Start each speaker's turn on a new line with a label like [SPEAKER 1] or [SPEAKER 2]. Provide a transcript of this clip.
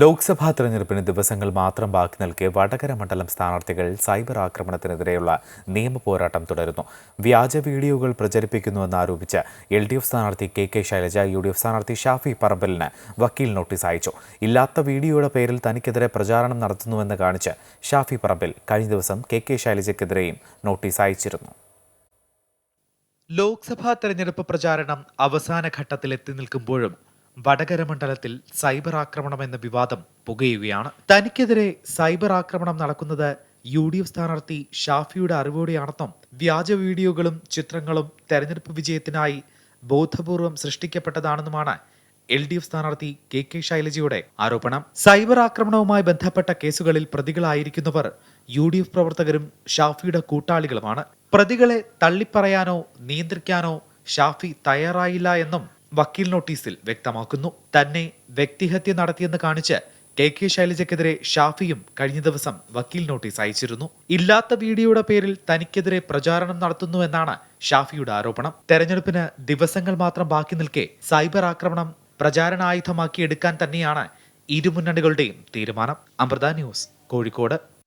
[SPEAKER 1] ലോക്സഭാ തെരഞ്ഞെടുപ്പിന് ദിവസങ്ങൾ മാത്രം ബാക്കി നിൽക്കെ വടകര മണ്ഡലം സ്ഥാനാർത്ഥികൾ സൈബർ ആക്രമണത്തിനെതിരെയുള്ള നിയമ പോരാട്ടം തുടരുന്നു. വ്യാജ വീഡിയോകൾ പ്രചരിപ്പിക്കുന്നുവെന്നാരോപിച്ച് എൽ ഡി എഫ് സ്ഥാനാർത്ഥി K K Shailaja U D F സ്ഥാനാർത്ഥി ഷാഫി പറമ്പലിന് വക്കീൽ നോട്ടീസ് അയച്ചു. ഇല്ലാത്ത വീഡിയോയുടെ പേരിൽ തനിക്കെതിരെ പ്രചാരണം നടത്തുന്നുവെന്ന് കാണിച്ച് ഷാഫി പറമ്പിൽ കഴിഞ്ഞ ദിവസം കെ കെ ശൈലജയ്ക്കെതിരെയും നോട്ടീസ് അയച്ചിരുന്നു.
[SPEAKER 2] ലോക്സഭാ തെരഞ്ഞെടുപ്പ് പ്രചാരണം അവസാന ഘട്ടത്തിൽ എത്തി നിൽക്കുമ്പോഴും വടകര മണ്ഡലത്തിൽ സൈബർ ആക്രമണം എന്ന വിവാദം പുകയുകയാണ്. തനിക്കെതിരെ സൈബർ ആക്രമണം നടക്കുന്നത് യു ഡി എഫ് സ്ഥാനാർത്ഥി ഷാഫിയുടെ അറിവോടെയാണെന്നും വ്യാജ വീഡിയോകളും ചിത്രങ്ങളും തെരഞ്ഞെടുപ്പ് വിജയത്തിനായി ബോധപൂർവം സൃഷ്ടിക്കപ്പെട്ടതാണെന്നുമാണ് എൽ ഡി എഫ് സ്ഥാനാർത്ഥി കെ കെ ശൈലജയുടെ ആരോപണം. സൈബർ ആക്രമണവുമായി ബന്ധപ്പെട്ട കേസുകളിൽ പ്രതികളായിരിക്കുന്നവർ യു ഡി എഫ് പ്രവർത്തകരും ഷാഫിയുടെ കൂട്ടാളികളുമാണ്. പ്രതികളെ തള്ളിപ്പറയാനോ നിയന്ത്രിക്കാനോ ഷാഫി തയ്യാറായില്ല എന്നും വക്കീൽ നോട്ടീസിൽ വ്യക്തമാക്കുന്നു. തന്നെ വ്യക്തിഹത്യ നടത്തിയെന്ന് കാണിച്ച് കെ കെ ശൈലജയ്ക്കെതിരെ ഷാഫിയും കഴിഞ്ഞ ദിവസം വക്കീൽ നോട്ടീസ് അയച്ചിരുന്നു. ഇല്ലാത്ത വീഡിയോയുടെ പേരിൽ തനിക്കെതിരെ പ്രചാരണം നടത്തുന്നുവെന്നാണ് ഷാഫിയുടെ ആരോപണം. തെരഞ്ഞെടുപ്പിന് ദിവസങ്ങൾ മാത്രം ബാക്കി നിൽക്കെ സൈബർ ആക്രമണം പ്രചാരണായുധമാക്കി എടുക്കാൻ തന്നെയാണ് ഇരുമുന്നണികളുടെയും തീരുമാനം. അമൃത ന്യൂസ് കോഴിക്കോട്.